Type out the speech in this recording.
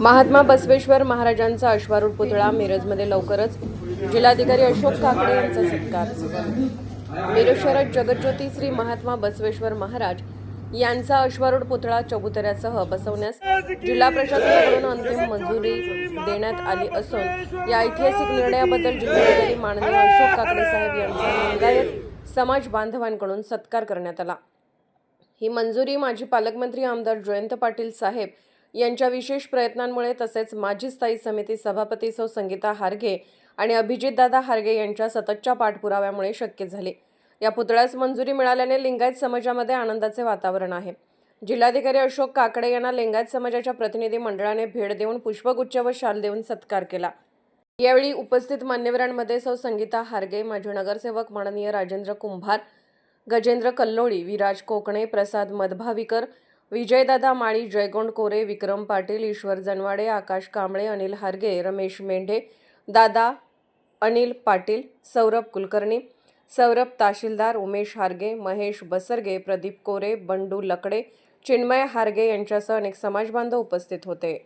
महात्मा बसवेश्वर महाराजांचा अश्वारूढ पुतळा मिरजमध्ये लवकरच. जिल्हाधिकारी अशोक काकडे यांचा सत्कार. मिरज शहरात जगज्योती श्री महात्मा बसवेश्वर महाराज यांचा अश्वारूढ पुतळा चबुतऱ्यासह बसवण्यास जिल्हा प्रशासनाकडून अंतिम मंजुरी देण्यात आली असून या ऐतिहासिक निर्णयाबद्दल जिल्हाधिकारी माननीय अशोक काकडे साहेब यांचा लिंगायत समाज बांधवांकडून सत्कार करण्यात आला. ही मंजुरी माजी पालकमंत्री आमदार जयंत पाटील साहेब यांच्या विशेष प्रयत्नांमुळे तसेच माजी स्थायी समिती सभापती सौ संगीता हारगे आणि अभिजितदादा हारगे यांच्या सततच्या पाठपुराव्यामुळे शक्य झाले. या पुतळ्यास मंजुरी मिळाल्याने लिंगायत समाजामध्ये आनंदाचे वातावरण आहे. जिल्हाधिकारी अशोक काकडे यांना लिंगायत समाजाच्या प्रतिनिधी मंडळाने भेट देऊन पुष्पगुच्छ व शाल देऊन सत्कार केला. यावेळी उपस्थित मान्यवरांमध्ये सौ संगीता हारगे माजी नगरसेवक माननीय राजेंद्र कुंभार गजेंद्र कल्लोळी विराज कोकणे प्रसाद मधभाविकर विजयदादा माळी जयगोंड कोरे विक्रम पाटील ईश्वर जनवाडे आकाश कांबळे अनिल हारगे रमेश मेंढे दादा अनिल पाटील सौरभ कुलकर्णी सौरभ तहसीलदार उमेश हारगे महेश बसरगे प्रदीप कोरे बंडू लकडे चिन्मय हारगे यांच्यासह अनेक समाजबांधव उपस्थित होते.